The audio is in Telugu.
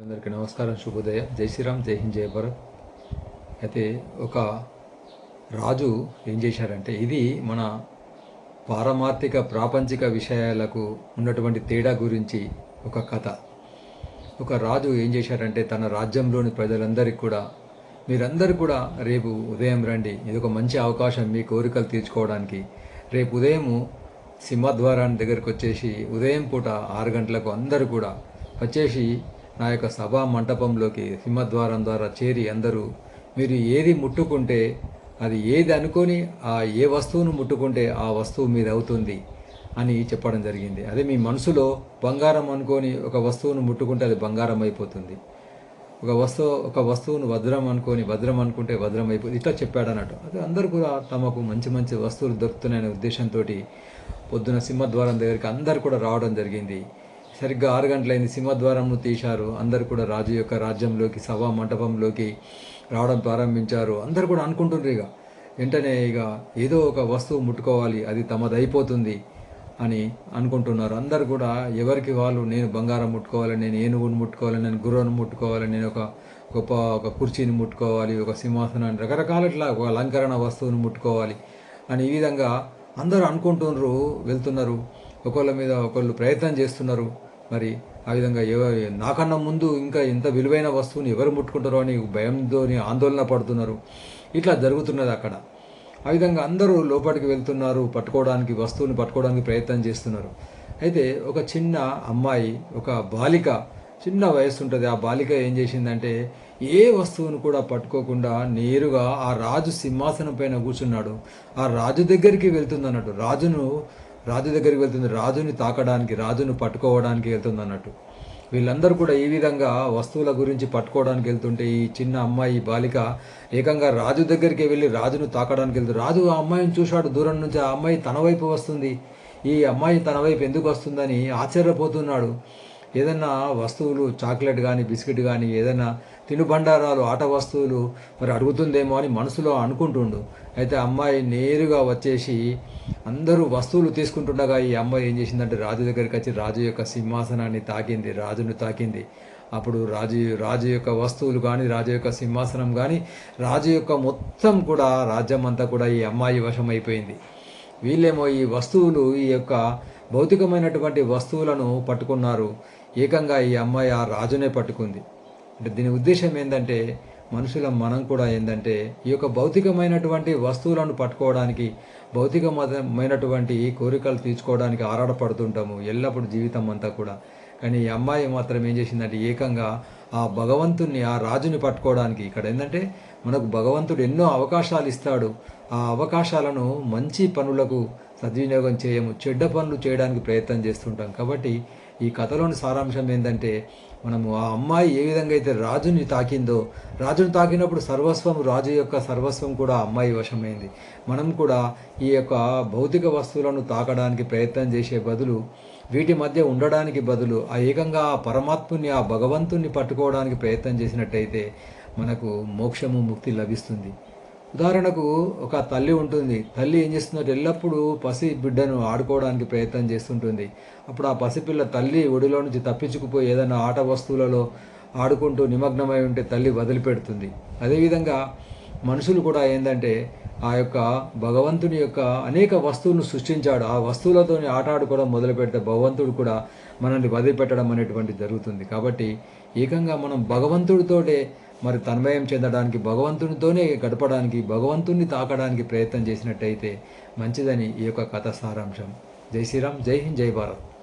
అందరికీ నమస్కారం శుభోదయ. జై శ్రీరామ్ జై హింద్ జయ భారత్. అయితే ఒక రాజు ఏం చేశారంటే ఇది మన పారమార్థిక ప్రాపంచిక విషయాలకు ఉన్నటువంటి తేడా గురించి ఒక కథ. ఒక రాజు ఏం చేశారంటే తన రాజ్యంలోని ప్రజలందరికీ కూడా మీరందరూ కూడా రేపు ఉదయం రండి. ఇది ఒక మంచి అవకాశం మీ కోరికలు తీర్చుకోవడానికి. రేపు ఉదయము సింహద్వారాన్ని దగ్గరకు వచ్చేసి ఉదయం పూట ఆరు గంటలకు అందరూ కూడా వచ్చేసి నా యొక్క సభా మంటపంలోకి సింహద్వారం ద్వారా చేరి అందరూ మీరు ఏది ముట్టుకుంటే అది ఏది అనుకొని ఆ ఏ వస్తువును ముట్టుకుంటే ఆ వస్తువు మీద అవుతుంది అని చెప్పడం జరిగింది. అదే మీ మనసులో బంగారం అనుకొని ఒక వస్తువును ముట్టుకుంటే అది బంగారం అయిపోతుంది. ఒక వస్తువు ఒక వస్తువును వజ్రం అనుకొని వజ్రం అనుకుంటే వజ్రం అయిపోతుంది. ఇట్లా చెప్పాడు అన్నట్టు. అది అందరూ కూడా తమకు మంచి మంచి వస్తువులు దొరుకుతున్నాయనే ఉద్దేశంతో పొద్దున సింహద్వారం దగ్గరికి అందరు కూడా రావడం జరిగింది. సరిగ్గా ఆరు గంటలైంది. సింహద్వారంను తీశారు. అందరు కూడా రాజు యొక్క రాజ్యంలోకి సభా మంటపంలోకి రావడం ప్రారంభించారు. అందరు కూడా అనుకుంటుండ్రు ఇక. వెంటనే ఇక ఏదో ఒక వస్తువు ముట్టుకోవాలి. అది తమదైపోతుంది అని అనుకుంటున్నారు. అందరు కూడా ఎవరికి వాళ్ళు నేను బంగారం ముట్టుకోవాలి నేను ఏనుగును ముట్టుకోవాలి నేను గుర్రను ముట్టుకోవాలి నేను ఒక గొప్ప ఒక కుర్చీని ముట్టుకోవాలి ఒక సింహాసనాన్ని రకరకాల ఇట్లా ఒక అలంకరణ వస్తువును ముట్టుకోవాలి అని ఈ విధంగా అందరూ అనుకుంటున్నారు వెళ్తున్నారు. ఒకళ్ళ మీద ఒకళ్ళు ప్రయత్నం చేస్తున్నారు. మరి ఆ విధంగా నాకన్నా ముందు ఇంకా ఇంత విలువైన వస్తువుని ఎవరు ముట్టుకుంటారో అని భయంతో ఆందోళన పడుతున్నారు. ఇట్లా జరుగుతున్నది అక్కడ. ఆ విధంగా అందరూ లోపలికి వెళ్తున్నారు పట్టుకోవడానికి వస్తువుని పట్టుకోవడానికి ప్రయత్నం చేస్తున్నారు. అయితే ఒక చిన్న అమ్మాయి ఒక బాలిక చిన్న వయస్సు ఉంటుంది ఆ బాలిక ఏం చేసిందంటే ఏ వస్తువును కూడా పట్టుకోకుండా నేరుగా ఆ రాజు సింహాసనం పైన కూర్చున్నాడు. ఆ రాజు దగ్గరికి వెళ్తుంది అన్నట్టు రాజును రాజు దగ్గరికి వెళ్తుంది. రాజుని తాకడానికి రాజును పట్టుకోవడానికి వెళ్తుంది అన్నట్టు. వీళ్ళందరూ కూడా ఈ విధంగా వస్తువుల గురించి పట్టుకోవడానికి వెళ్తుంటే ఈ చిన్న అమ్మాయి బాలిక ఏకంగా రాజు దగ్గరికి వెళ్ళి రాజును తాకడానికి వెళ్తుంది. రాజు ఆ అమ్మాయిని చూశాడు. దూరం నుంచి ఆ అమ్మాయి తన వైపు వస్తుంది. ఈ అమ్మాయి తన వైపు ఎందుకు వస్తుందని ఆశ్చర్యపోతున్నాడు. ఏదన్నా వస్తువులు చాక్లెట్ కానీ బిస్కెట్ కానీ ఏదైనా తినుబండారాలు ఆట వస్తువులు మరి అడుగుతుందేమో అని మనసులో అనుకుంటుండు. అయితే అమ్మాయి నేరుగా వచ్చేసి అందరూ వస్తువులు తీసుకుంటుండగా ఈ అమ్మాయి ఏం చేసిందంటే రాజు దగ్గరికి వచ్చి రాజు యొక్క సింహాసనాన్ని తాకింది రాజును తాకింది. అప్పుడు రాజు రాజు యొక్క వస్తువులు కానీ రాజు యొక్క సింహాసనం కానీ రాజు యొక్క మొత్తం కూడా రాజ్యం అంతా కూడా ఈ అమ్మాయి వశమైపోయింది. వీళ్ళేమో ఈ వస్తువులు ఈ యొక్క భౌతికమైనటువంటి వస్తువులను పట్టుకున్నారు. ఏకంగా ఈ అమ్మాయి ఆ రాజునే పట్టుకుంది. అంటే దీని ఉద్దేశం ఏంటంటే మనుషుల మనం కూడా ఏంటంటే ఈ యొక్క భౌతికమైనటువంటి వస్తువులను పట్టుకోవడానికి భౌతికమైనటువంటి కోరికలు తీర్చుకోవడానికి ఆరాటపడుతుంటాము ఎల్లప్పుడూ జీవితం అంతా కూడా. కానీ ఈ అమ్మాయి మాత్రం ఏం చేసిందంటే ఏకంగా ఆ భగవంతుణ్ణి ఆ రాజుని పట్టుకోవడానికి ఇక్కడ ఏంటంటే మనకు భగవంతుడు ఎన్నో అవకాశాలు ఇస్తాడు. ఆ అవకాశాలను మంచి పనులకు సద్వినియోగం చేయము చెడ్డ పనులు చేయడానికి ప్రయత్నం చేస్తుంటాం. కాబట్టి ఈ కథలోని సారాంశం ఏంటంటే మనము ఆ అమ్మాయి ఏ విధంగా అయితే రాజుని తాకిందో రాజుని తాకినప్పుడు సర్వస్వం రాజు యొక్క సర్వస్వం కూడా అమ్మాయి వశమైంది. మనం కూడా ఈ యొక్క భౌతిక వస్తువులను తాకడానికి ప్రయత్నం చేసే బదులు వీటి మధ్య ఉండడానికి బదులు ఆ ఏకంగా ఆ పరమాత్ముని ఆ భగవంతుని పట్టుకోవడానికి ప్రయత్నం చేసినట్టయితే మనకు మోక్షము ముక్తి లభిస్తుంది. ఉదాహరణకు ఒక తల్లి ఉంటుంది. తల్లి ఏం చేస్తుందంటే ఎల్లప్పుడూ పసి బిడ్డను ఆడుకోవడానికి ప్రయత్నం చేస్తుంటుంది. అప్పుడు ఆ పసిపిల్ల తల్లి ఒడిలో నుంచి తప్పించుకుపోయి ఏదైనా ఆట వస్తువులలో ఆడుకుంటూ నిమగ్నమై ఉంటే తల్లి వదిలిపెడుతుంది. అదేవిధంగా మనుషులు కూడా ఏంటంటే ఆ యొక్క భగవంతుని యొక్క అనేక వస్తువులను సృష్టించాడు. ఆ వస్తువులతోని ఆట ఆడుకోవడం మొదలు పెడితే భగవంతుడు కూడా మనల్ని వదిలిపెట్టడం అనేటువంటి జరుగుతుంది. కాబట్టి ఏకంగా మనం భగవంతుడితోటే మరి తన్మయం చెందడానికి భగవంతునితోనే గడపడానికి భగవంతుని తాకడానికి ప్రయత్నం చేసినట్టయితే మంచిదని ఈ యొక్క కథ సారాంశం. జై శ్రీరామ్ జై హింద్ జై భారత్.